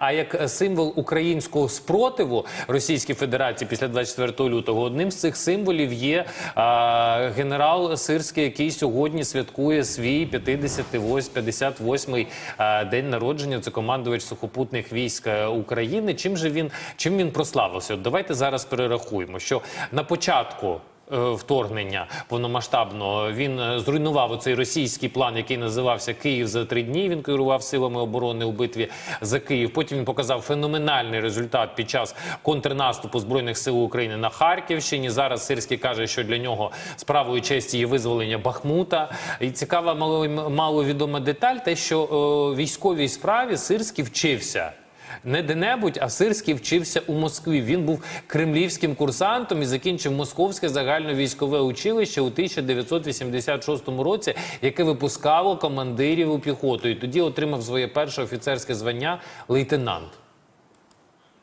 А як символ українського спротиву Російській Федерації після 24 лютого, одним з цих символів є а, генерал Сирський, який сьогодні святкує свій 58, 58-й день народження. Це командувач сухопутних військ е, України. Чим же він чим він прославився? От давайте зараз перерахуємо, що на початку. Е, Вторгнення повномасштабного він е, зруйнував оцей російський план, який називався Київ за три дні. Він керував силами оборони у битві за Київ. Потім він показав феноменальний результат під час контрнаступу збройних сил України на Харківщині. Зараз Сирський каже, що для нього справою честі є визволення Бахмута. І цікава мало, маловідома деталь, те, що е, військовій справі Сирський вчився. Не де-небудь, а Сирський вчився у Москві. Він був кремлівським курсантом і закінчив Московське загальновійськове училище у 1986 році, яке випускало командирів у піхоту. І тоді отримав своє перше офіцерське звання лейтенант.